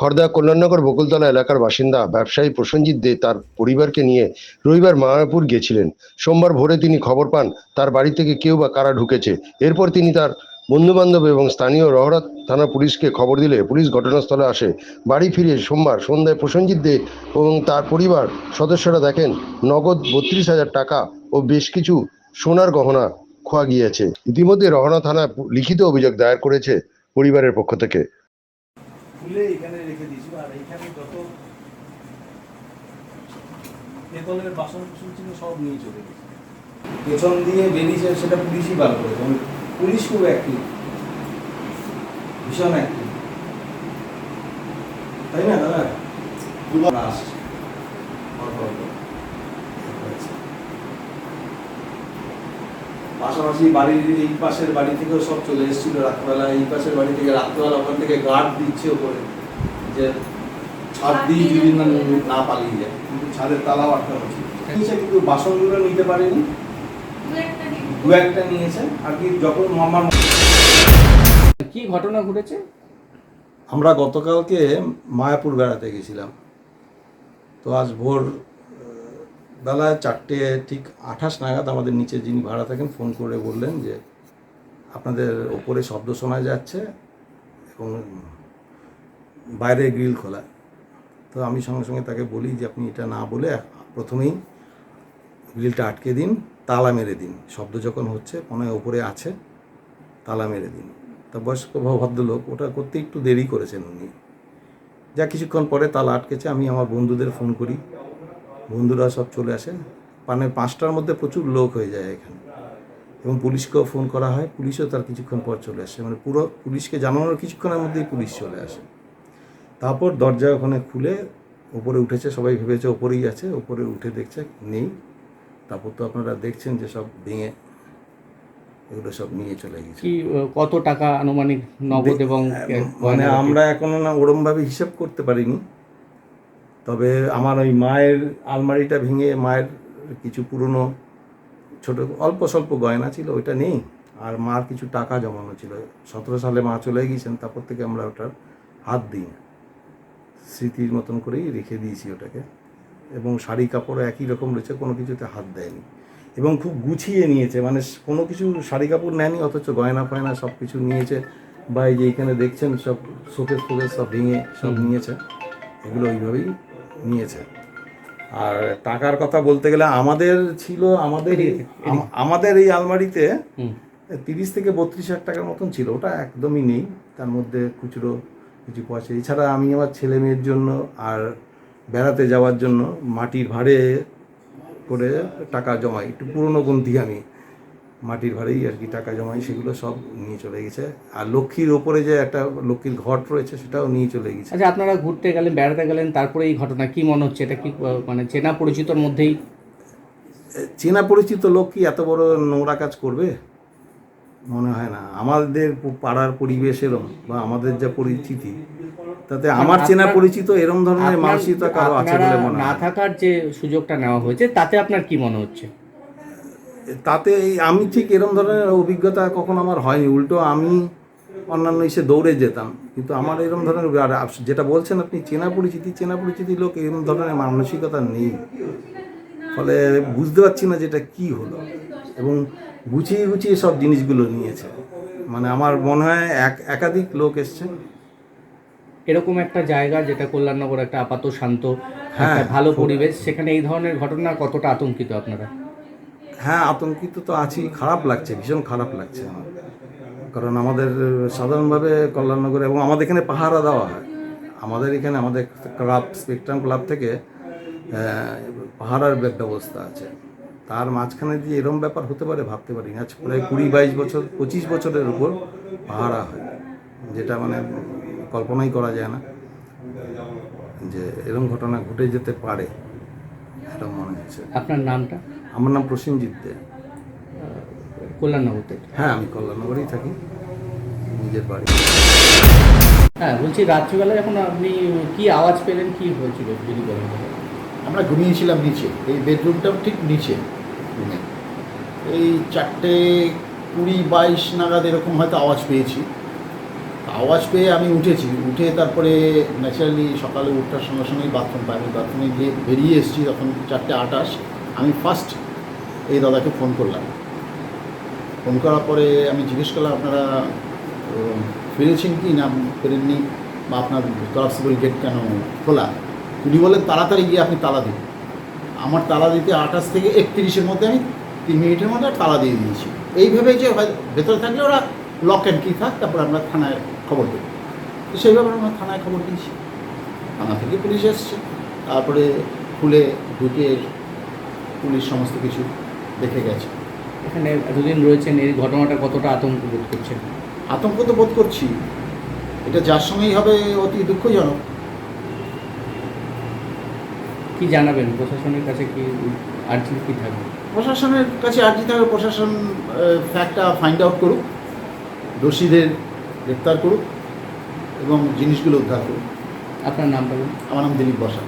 খড়দা কল্যাণনগর বকুলতলা এলাকার বাসিন্দা ব্যবসায়ী প্রসেনজিৎ দে তার পরিবারকে নিয়ে রবিবার মায়াপুর গিয়েছিলেন সোমবার ভোরে তিনি খবর পান, তার বাড়ি থেকে কেউ বা কারা ঢুকেছে। এরপর তিনি তার বন্ধুবান্ধব এবং স্থানীয় রহরাত থানা পুলিশকে খবর দিলে পুলিশ ঘটনাস্থলে আসে। বাড়ি ফিরে সোমবার সন্ধ্যায় প্রসেনজিৎ দে এবং তার পরিবার সদস্যরা দেখেন, নগদ বত্রিশ হাজার টাকা ও বেশ কিছু সোনার গহনা খোয়া গিয়েছে। ইতিমধ্যে রহনা থানা লিখিত অভিযোগ দায়ের করেছে পরিবারের পক্ষ থেকে। খুলে এখানে রেখে দিয়েছিল। আর এখানে যত পেতলের বাসন কুসন ছিল সব নিয়ে চলে গেছে। পেছন দিয়ে বেরিয়েছে, সেটা পুলিশই বার করেছে পুলিশ খুব অ্যাক্টিভ ভীষণ অ্যাক্টিভ তাই না, দাদা? আসছে অল্প অল্প। হয়েছে। পাশাপাশি বাড়ির এই পাশের বাড়ি থেকেও সব চলে এসেছিল রাত্রবেলা। এই পাশের বাড়ি থেকে রাত্রবেলা ওখান থেকে গার্ড দিচ্ছে ওপরে যে ছাদ দিয়ে যদি না না পালিয়ে যায় কিন্তু ছাদের তালাও ছিল। নিচে কিন্তু বাসনগুলো নিতে পারেনি। দু একটা নিয়েছে। আর কি যখন আমার কি ঘটনা ঘটেছে? আমরা গতকালকে মায়াপুর বেড়াতে গেছিলাম। তো আজ ভোর বেলা চারটে ঠিক আঠাশ নাগাদ আমাদের নিচে যিনি ভাড়া থাকেন ফোন করে বললেন যে আপনাদের ওপরে শব্দ শোনা যাচ্ছে এবং বাইরে গ্রিল খোলা। তো আমি সঙ্গে সঙ্গে তাকে বলি যে আপনি এটা না বলে প্রথমেই গ্রিলটা আটকে দিন, তালা মেরে দিন। শব্দ যখন হচ্ছে, মনে হয় ওপরে আছে, তালা মেরে দিন। তা বয়স্ক ভদ্রলোক, ওটা করতে একটু দেরি করেছেন উনি। যা কিছুক্ষণ পরে তালা আটকেছে, আমি আমার বন্ধুদের ফোন করি। বন্ধুরা সব চলে আসে। মানে পাঁচটার মধ্যে প্রচুর লোক হয়ে যায় এখানে। এবং পুলিশকেও ফোন করা হয়। পুলিশও তার কিছুক্ষণ পর চলে আসে। মানে পুরো পুলিশকে জানানোর কিছুক্ষণের মধ্যেই পুলিশ চলে আসে। তারপর দরজা ওখানে খুলে ওপরে উঠেছে। সবাই ভেবেছে ওপরেই আছে। ওপরে উঠে দেখছে নেই। তারপর তো আপনারা দেখছেন যে সব ভেঙে এগুলো সব নিয়ে চলে গেছে। কি কত টাকা আনুমানিক নগদ এবং মানে আমরা এখনও না ওরমভাবে হিসাব করতে পারিনি। তবে আমার ওই মায়ের আলমারিটা ভেঙে মায়ের কিছু পুরনো ছোট অল্প স্বল্প গয়না ছিল ওইটা নেই। আর মার কিছু টাকা জমানো ছিল। সতেরো সালে মা চলে গিয়েছেন তারপর থেকে আমরা ওটার হাত দিই না। স্মৃতির মতন করেই রেখে দিয়েছি ওটাকে। এবং শাড়ি কাপড় একই রকম রয়েছে কোনো কিছুতে হাত দেয়নি। এবং খুব গুছিয়ে নিয়েছে মানে কোনো কিছু শাড়ি কাপড় নেয়নি অথচ গয়না ফয়না সব কিছু নিয়েছে। বা এই যে এখানে দেখছেন সব শোকেস ফোকেস সব ভেঙে সব নিয়েছে। এগুলো ওইভাবেই নিয়েছে। আর টাকার কথা বলতে গেলে আমাদের ছিল আমাদের এই- আমাদের এই আলমারিতে তিরিশ থেকে বত্রিশ হাজার টাকার মতন ছিল। ওটা একদমই নেই। তার মধ্যে খুচরো কিছু পয়সা। এছাড়া আমি আমার ছেলে মেয়ের জন্য আর বেড়াতে যাওয়ার জন্য মাটির ভাড়ে করে টাকা জমাই। একটু পুরনো গুনতি আমি। মাটির ভাড়েই আর কি টাকা জমাই সেগুলো সব নিয়ে চলে গেছে। আর লক্ষ্মীর ওপরে যে একটা লক্ষ্মীর ঘট রয়েছে সেটাও নিয়ে চলে গেছে। আচ্ছা আপনারা ঘুরতে গেলেন বেড়াতে গেলেন তারপরে এই ঘটনা কি মনে হচ্ছে? এটা কি মানে চেনা পরিচিতর মধ্যেই? চেনা পরিচিত লোক কি এত বড় নোংরা কাজ করবে? মনে হয় না। আমাদের পাড়ার পরিবেশ এরম বা আমাদের যা পরিচিতি তাতে আমার চেনা পরিচিত এরম ধরনের মানসিকতা কারও আছে বলে মনে হয় না। থাকার যে সুযোগটা নেওয়া হয়েছে তাতে আপনার কি মনে হচ্ছে? তাতে এই আমি ঠিক এরম ধরনের অভিজ্ঞতা কখনো আমার হয়নি। উল্টো আমি অন্যান্য এসে দৌড়ে যেতাম। কিন্তু আমার এরম ধরনের আর যেটা বলছেন আপনি চেনা পরিচিতি চেনা পরিচিতি লোক এরম ধরনের মানসিকতা নেই। ফলে বুঝতে পারছি না যেটা কি হলো। এবং গুছিয়ে গুছিয়ে সব জিনিসগুলো নিয়েছে। মানে আমার মনে হয় এক একাধিক লোক এসছে। এরকম একটা জায়গা যেটা কল্যাণনগর একটা আপাত শান্ত হ্যাঁ, একটা ভালো পরিবেশ সেখানে এই ধরনের ঘটনা কতটা আতঙ্কিত আপনারা? হ্যাঁ আতঙ্কিত তো আছি। খারাপ লাগছে, ভীষণ খারাপ লাগছে আমার। কারণ আমাদের, সাধারণভাবে কল্যাণনগরে এবং আমাদের এখানে পাহারা দেওয়া হয়। আমাদের এখানে আমাদের ক্লাব, স্পেকট্রাম ক্লাব থেকে পাহারার ব্য- ব্যবস্থা আছে। তার মাঝখানে যে এরম ব্যাপার হতে পারে, ভাবতে পারি না। প্রায় কুড়ি বাইশ বছর, পঁচিশ বছরের উপর পাহারা হয়। যেটা মানে কল্পনাই করা যায় না যে এরম ঘটনা ঘটে যেতে পারে এরম মনে হচ্ছে। আপনার নামটা? আমার নাম প্রসেনজিৎ দে। কল্যাণনগর থেকে? হ্যাঁ আমি কল্যাণনগরেই থাকি। নিজের বাড়ি। হ্যাঁ বলছি রাত্রিবেলা যখন আপনি কি আওয়াজ পেলেন কি হয়েছিল যদি বলেন? আমরা ঘুমিয়েছিলাম নিচে এই বেডরুমটাও ঠিক নিচে। রুমে এই চারটে কুড়ি বাইশ নাগাদ এরকম হয়তো আওয়াজ পেয়েছি। আওয়াজ পেয়ে আমি উঠেছি। উঠে তারপরে ন্যাচারালি সকালে উঠার সঙ্গে সঙ্গেই বাথরুম পাই আমি বাথরুমে গিয়ে বেরিয়ে এসেছি তখন চারটে আটাশ। আমি ফার্স্ট এই দাদাকে ফোন করলাম। ফোন করার পরে আমি জিজ্ঞেস করলাম, আপনারা ফিরেছেন কি? না, ফেরেননি বা আপনার কলাপসিবল গেট কেন খোলা? উনি বললেন, তাড়াতাড়ি গিয়ে আপনি তালা দিন। আমার তালা দিতে আঠাশ থেকে একত্রিশের মধ্যে আমি তিন মিনিটের মধ্যে তালা দিয়ে দিয়েছি। এইভাবে যে ভেতরে থাকলে ওরা লক অ্যান্ড কি থাক, তারপর আমরা থানায় খবর দিই। তো সেইভাবে আমরা থানায় খবর দিয়েছি। থানা থেকে পুলিশ এসছে। তারপরে খুলে ঢুকে পুলিশ সমস্ত কিছু দেখে গেছে। এখানে এতদিন রয়েছেন এই ঘটনাটা কতটা আতঙ্ক বোধ করছেন? আতঙ্ক তো বোধ করছি। এটা যার সঙ্গেই হবে অতি দুঃখজনক। কি জানাবেন? প্রশাসনের কাছে কি আর্জি কি থাকবে? প্রশাসনের কাছে আর্জি থাকবে প্রশাসন ফ্যাক্টটা ফাইন্ড আউট করুক দোষীদের গ্রেপ্তার করুক এবং জিনিসগুলো উদ্ধার করুক। আপনার নাম বলুন। আমার নাম দিলীপ বসা